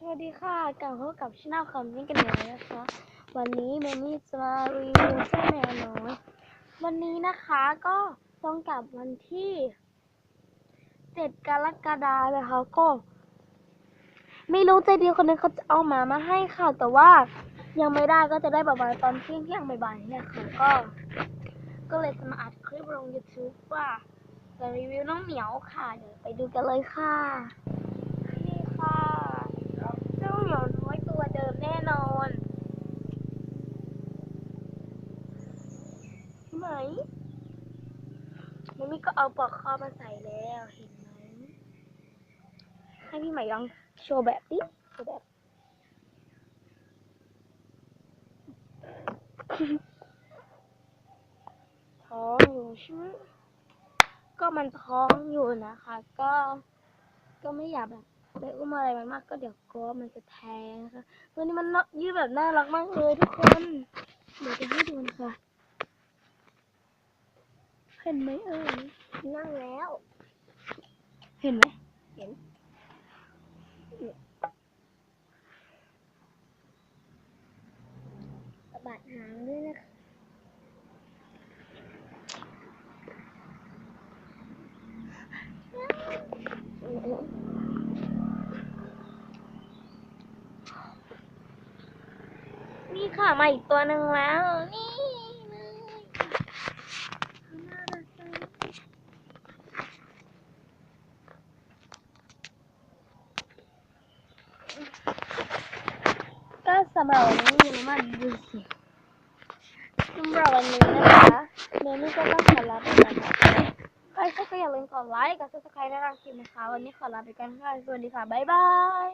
สวัสดีค่ะกลับพบกับช่องคำนี้กันเลยนะคะ วันนี้เมนี่จะมารีวิวเจ้าแมวน้อย วันนี้นะคะก็ตรงกับวันที่เจ็ดกรกฎาคมนะคะก็ ไม่รู้ใจดีคนนึงเขาจะเอาหมามาให้ค่ะ แต่ว่ายังไม่ได้ก็จะได้ประมาณตอนเที่ยงเที่ยงบ่ายๆเนี่ยค่ะก็ ก็เลยจะมาอัดคลิปลง YouTube ว่าจะรีวิวน้องเหมียวค่ะ เดี๋ยวไปดูกันเลยค่ะ นี่ค่ะเจ้าเหมียวน้อยตัวเดิมแน่นอนใช่ ไหมมันมี่ก็เอาปลอกคอมาใส่แล้วเห็นไหมให้พี่ใหม่ลองโชว์แบบดิโชว์แบบท้องอยู่ใช่ไหมก็มันท้องอยู่นะคะ ก็ ก็ไม่อยากแบบไปอุ้มอะไรมันมากก็เดี๋ยวกลัวมันจะแทงนะคะตัวนี้มันเนาะยืดแบบน่ารักมากเลยทุกคน เดี๋ยวจะให้ดูนะคะ เห็นไหมเอ่ยนั่งแล้ว เห็นไหมเห็นสะบัดหางด้วยนะคะนี่ค่ะมาอีกตัวหนึ่งแล้วนี่เลยน่ารักจังก็ สำหรับวันนี้ยังมาดูสิสำหรับวันนี้นะคะเมนี่ก็ต้องขอลาไปก่อนนะคะใครชอบก็อย่าลืมกดไลค์กดซับสไครต์และรังคลิปนะคะ วันนี้ขอลาไปก่อนค่ะสวัสดีค่ะ บ๊ายบาย